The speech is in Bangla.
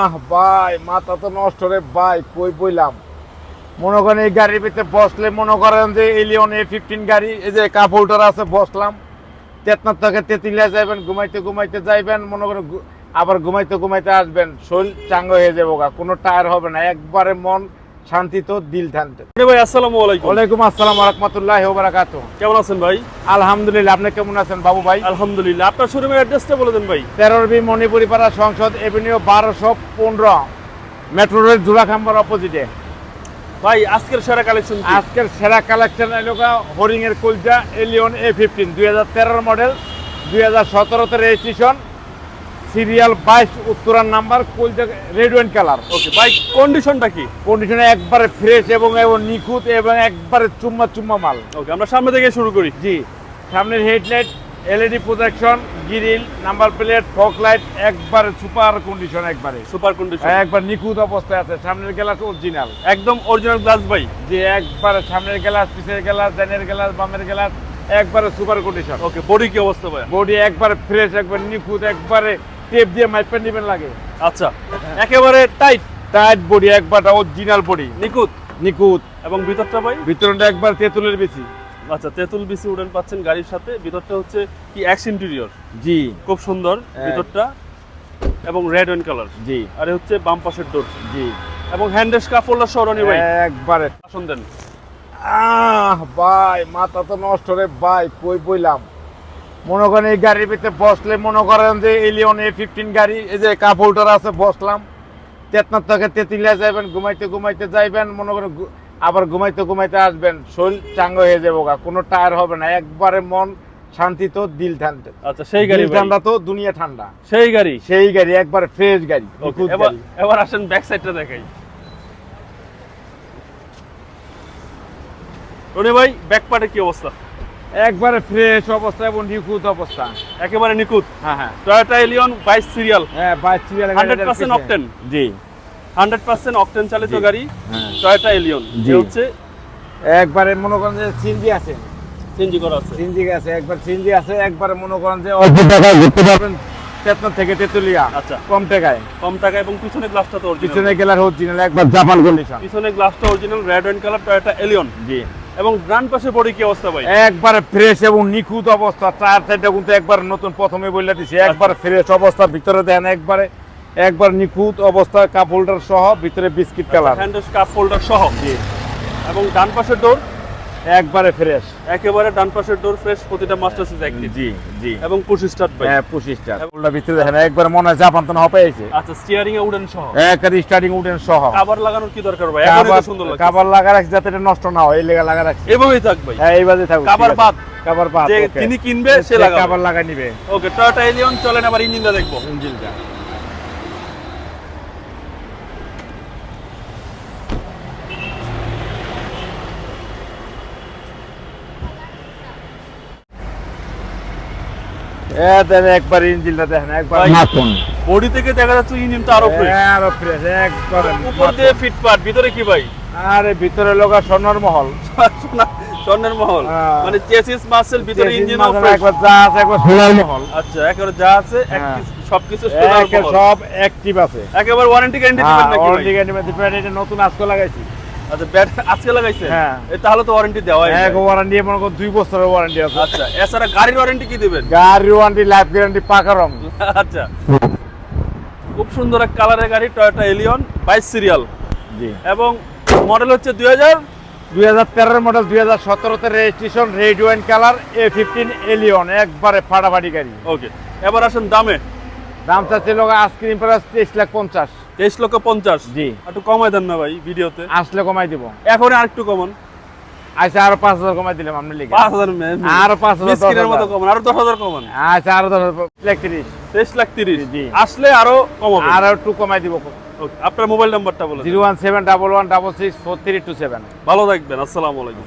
আহ, ভাই, মাথা তো নষ্ট রে, ভাই, কই বইলাম? মনে করেন এই গাড়ির ভিতরে বসলে মনে করেন যে এলিয়ন এ ফিফটিন গাড়ি, এই যে কাপ আছে, বসলাম। তেতনার থেকে তেতিলিয়া যাইবেন, ঘুমাইতে ঘুমাইতে যাইবেন, মনে করেন আবার ঘুমাইতে ঘুমাইতে আসবেন, শরীর চাঙ্গ হয়ে যাব গা, কোনো টায়ার হবে না। একবারে মন শান্তি তো দিল আরে ভাই আসসালামু আলাইকুম। ওয়ালাইকুম আসসালাম রহমতুল্লাহ বারাকাতু কেমন আছেন ভাই? আলহামদুলিল্লাহ আপনি কেমন আছেন বাবু ভাই? আলহামদুলিল্লাহ। আপনার শোরুমের অ্যাড্রেসটা বলে দেন ভাই। তেরোর বি মণিপুরি পাড়া সংসদ এভিনিউ বারোশো পনেরো মেট্রো রেল জোড়া অপোজিটে। ভাই আজকের সেরা কালেকশন আজকের সেরা কালেকশন এলাকা হরিং এর কুলজা এলিয়ন এ ফিফটিন দুই হাজার তেরোর মডেল দুই হাজার সতেরোতে রেজিস্ট্রেশন সিরিয়াল বাইশ উত্তরার number কুলজা red wine colour okay bike কন্ডিশনটা কি? কন্ডিশনে একবারে ফ্রেশ এবং এবং নিখুঁত এবং একবারে চুম্মা চুম্মা মাল। ওকে আমরা সামনে থেকে শুরু করি। জি সামনের headlight LED protection grill number plate fog light একবারে সুপার কন্ডিশন একবারে। সুপার কন্ডিশন একবার নিখুঁত অবস্থায় আছে সামনের গ্লাস অরিজিনাল একদম অরিজিনাল গ্লাস ভাই। যে একবারে সামনের গ্লাস পিছের গ্লাস ডানের গ্লাস বামের গ্লাস একবারে সুপার কন্ডিশন ওকে বডি কি অবস্থা ভাই? বডি একবারে ফ্রেশ একবার নিখুঁত একবারে টেপ দিয়ে মাইপেন নিবেন লাগে। আচ্ছা। একেবারে টাইট। টাইট বডি একবার অরিজিনাল বডি। নিখুঁত। নিখুঁত। এবং ভিতরটা ভাই? ভিতরটা একবার তেঁতুলের বেশি। আচ্ছা তেঁতুল বিসি উডেন পাচ্ছেন গাড়ির সাথে। ভিতরটা হচ্ছে কি এক্স ইন্টেরিয়র জি। খুব সুন্দর ভিতরটা। এবং রেড ওয়াইন কালার জি। আর হচ্ছে বাম পাশের ডোর জি। এবং হ্যান্ডেস কাফোল্ডার সরণি ভাই। একবারে। আসুন দেন। আহ ভাই মাথা তো নষ্ট রে ভাই কই বইলাম? মনে করেন এই গাড়ির ভিতরে বসলে মনে করেন যে এলিয়ন এ ফিফটিন গাড়ি এই যে কাপ হোল্ডার আছে বসলাম। তেতনার থেকে তেতুলিয়া যাইবেন ঘুমাইতে ঘুমাইতে যাইবেন মনে করেন আবার ঘুমাইতে ঘুমাইতে আসবেন শরীর চাঙ্গ হয়ে যাব গা কোনো টায়ার হবে না একবারে মন শান্তি তো দিল ঠান্ডা। আচ্ছা সেই গাড়ি ঠান্ডা তো দুনিয়া ঠান্ডা। সেই গাড়ি? সেই গাড়ি একবার ফ্রেশ গাড়ি এবার গাড়ি। এবার আসেন ব্যাক সাইডটা দেখাই। রনি ভাই ব্যাক পার্টে কি অবস্থা? একবারে ফ্রেশ অবস্থা এবং নিখুঁত অবস্থা। একেবারে নিখুঁত? হ্যাঁ হ্যাঁ। টয়োটা এলিয়ন বাইশ সিরিয়াল হ্যাঁ বাইশ সিরিয়াল 100% octane? জি। হান্ড্রেড পার্সেন্ট অকটেন চালিত গাড়ি হ্যাঁ। টয়োটা এলিয়ন জি। যে হচ্ছে? একবারে মনে করেন যে সিনজি আছে। সিএনজি করা আছে। সিনজি আছে একবার সিনজি আছে একবারে মনে করেন যে অল্প টাকায় ঘুরতে পারবেন তেতনা থেকে তেতুলিয়া আচ্ছা। কম টাকায়। কম টাকা এবং পিছনে গ্লাসটা তো অরিজিনাল পিছনে গেলার অরিজিনাল একবার জাপান কন্ডিশন পিছনে গ্লাসটা original red and colour Toyota Allion জি। এবং ডান পাশে বডি কি অবস্থা ভাই? একবারে ফ্রেশ এবং নিখুঁত অবস্থা। চার সাইডটা কিন্তু একবার নতুন প্রথমে বলে দিছি। একবার ফ্রেশ অবস্থা ভিতরে দেন একবারে। একবার নিখুঁত অবস্থা কাপ হোল্ডার সহ ভিতরে বিস্কিট কালার কাপ হোল্ডার সহ। জি। এবং ডান পাশের ডোর একবারে ফ্রেশ একেবারে ডান পাশের ডোর ফ্রেশ প্রতিটা মাস্টার সিজ অ্যাক্টিভ জি জি। এবং পুশ স্টার্ট ভাই হ্যাঁ পঁচিশটা হোল্ডার ভিতরে দেখেন একবার মনে হয় জাপান তো হপে আইছে আচ্ছা স্টিয়ারিং এ উডেন সহ। একবারে স্টার্টিং উঠেন সহ। কাভার লাগানোর কি দরকার ভাই? এখন কাবার সুন্দর লাগছে। কাবার লাগা রাখছি যাতে এটা নষ্ট না হয় এই লেগা লাগা রাখছি এভাবেই থাক ভাই। হ্যাঁ এইভাবে থাকুক কাবার বাদ। কাবার বাদ যে তিনি কিনবে সে লাগাবে। কাবার লাগা নিবে। ওকে টয়োটা এলিয়ন চলেন আবার ইঞ্জিনটা দেখব। ইঞ্জিনটা একবার ইঞ্জিনটা দেখেন একবার ভাই, বডি থেকে দেখা যাচ্ছে ইঞ্জিনটা আরও ফ্রেশ আরও ফ্রেশ একবার উপর দিয়ে ফিটপাট ভিতরে কি ভাই? আরে ভিতরে লগা স্বর্ণর মহল। স্বর্ণের মহল। হ্যাঁ। মানে চেসিস মাসেল ভিতরে ইঞ্জিন একবার যা আছে একবার সোনার মহল। আচ্ছা একেবারে যা আছে হ্যাঁ। কিছু- সবকিছু সোনার মহল। সব অ্যাক্টিভ আছে। একেবারে ওয়ারেন্টি গ্যারান্টি দিবেন নাকি ওয়ারেন্টি গ্যারান্টি মধ্যে এটা নতুন আজকে লাগাইছি। আচ্ছা ব্যাট আজকে লাগাইছে? হ্যাঁ। তাহলে তো ওয়ারেন্টি দেওয়াই এক ওয়ারেন্টি মনে করো দুই বছরের ওয়ারেন্টি আছে। আচ্ছা এছাড়া গাড়ির ওয়ারেন্টি কি দিবেন? গাড়ি ওয়ারেন্টি লাইফ গ্যারান্টি পাকা রং। আচ্ছা। খুব সুন্দর এক কালারের গাড়ি টয়োটা এলিয়ন বাইশ সিরিয়াল জি। এবং মডেল হচ্ছে দুই হাজার? দুই হাজার তেরোর মডেল দুই হাজার সতেরোতে registration red wine colour A fifteen Allion একবারে ফাটাফাটি গাড়ি। ওকে এবার আসেন দামে। দাম চাচ্ছিল আইসক্রিম প্রাইস তেইশ লাখ পঞ্চাশ। তেইশ লক্ষ পঞ্চাশ। জি। একটু কমাই দেন না ভাই ভিডিওতে। আসলে কমাই দিব। এখন আর একটু কমান। আচ্ছা আরও পাঁচ হাজার কমাই দিলাম আপনি লিখে পাঁচ হাজার আরও পাঁচ হাজার, মতো। কমান আরও দশ হাজার কমান। আচ্ছা আরও দশ হাজার একত্রিশ তেইশ লাখ তিরিশ। জি। আসলে আরও কমাবে আরও একটু কমাই দিব। আপনার মোবাইল নাম্বারটা বলে zero one seven double one double six four three two seven. ভালো থাকবেন আসসালামু আলাইকুম।